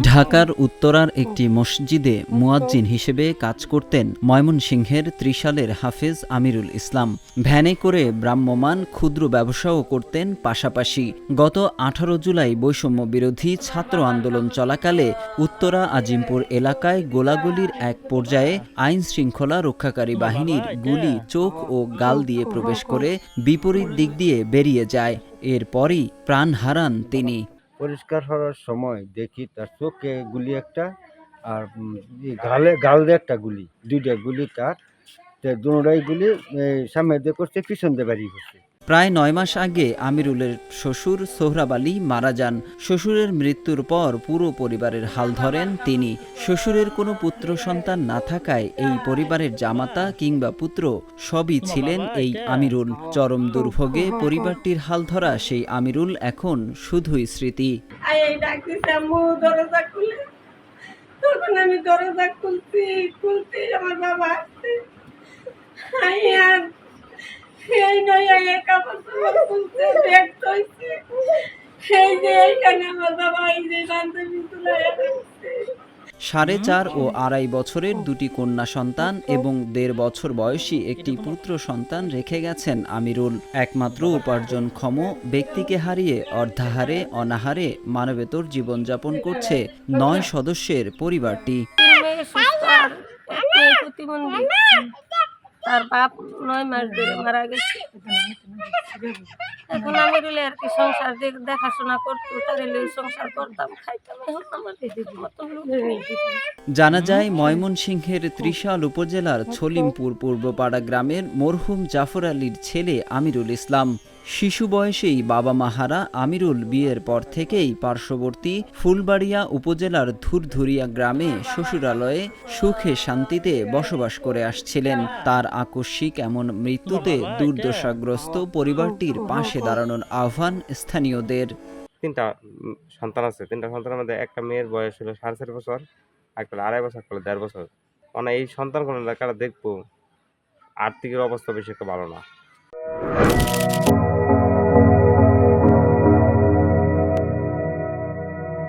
ঢাকার উত্তরার একটি মসজিদে মুয়াজ্জিন হিসেবে কাজ করতেন ময়মনসিংহের ত্রিশালের হাফেজ আমিরুল ইসলাম। ভ্যানে করে ভ্রাম্যমান ক্ষুদ্র ব্যবসাও করতেন পাশাপাশি গত আঠারো জুলাই বৈষম্য বিরোধী ছাত্র আন্দোলন চলাকালে উত্তরা আজিমপুর এলাকায় গোলাগুলির এক পর্যায়ে আইন শৃঙ্খলা রক্ষাকারী বাহিনীর গুলি, চোখ ও গাল দিয়ে প্রবেশ করে বিপরীত দিক দিয়ে বেরিয়ে যায়। এরপরই প্রাণ হারান তিনি। পরিষ্কার হওয়ার সময় দেখি তার চোখে গুলি একটা আর গালে গাল দিয়ে একটা গুলি। দুইটা গুলি তার দুটাই গুলি সামনে দিয়ে করছে, পিছন দিয়ে বাড়ি করছে প্রায় নয় মাস আগে আমিরুলের শ্বশুর সোহরাব আলী মারা যান। শ্বশুরের মৃত্যুর পর পুরো পরিবারের হাল ধরেন তিনি। শ্বশুরের কোনো পুত্র সন্তান না থাকায় এই পরিবারের জামাতা কিংবা পুত্র সবই ছিলেন এই আমিরুল। চরম দুর্ভোগে পরিবারটির হাল ধরা সেই আমিরুল এখন শুধুই স্মৃতি। তখন আমি দরজা খুলছি খুলছি আমার বাবা আসছে। এই নয় এই যে এইখানে আমার বাবা এই যে বান্ধবী তুলে সাড়ে চার ও আড়াই বছরের দুটি কন্যা সন্তান এবং দেড় বছর বয়সী একটি পুত্র সন্তান রেখে গেছেন আমিরুল। একমাত্র উপার্জনক্ষম ব্যক্তিকে হারিয়ে অর্ধাহারে অনাহারে মানবেতর জীবনযাপন করছে নয় সদস্যের পরিবারটি তিন মেয়ে সুস্থ আর এক মেয়ে প্রতিবন্ধী তার বাপ নয় মাস ধরে মারা গেছে। এখন আমি রইলে আর কি সংসার দেখাশোনা করতো তার সংসার করতাম, খাইতাম। মতন জানা যায়, ময়মনসিংহের ত্রিশাল উপজেলার ছলিমপুর পূর্বপাড়া গ্রামের মরহুম জাফর আলীর ছেলে আমিরুল ইসলাম। শিশু বয়সেই বাবা মাহারা আমিরুল বিয়ের পর থেকেই পার্শ্ববর্তী ফুলবাড়িয়া উপজেলার ধুরধুরিয়া গ্রামে শ্বশুরালয়ে সুখে শান্তিতে বসবাস করে আসছিলেন। তার আকস্মিক এমন মৃত্যুতে দুর্দশাগ্রস্ত পরিবারটির পাশে দাঁড়ানোর আহ্বান স্থানীয়দের। তিনটা সন্তান আছে। তিনটা সন্তানের মধ্যে একটা মেয়ের বয়স হলো সাড়ে চার বছর, একটা আড়াই বছর, একটা দেড় বছর। মানে এই সন্তান কোনো কারা দেখব? আর্থিকের অবস্থা বেশি একটা ভালো না।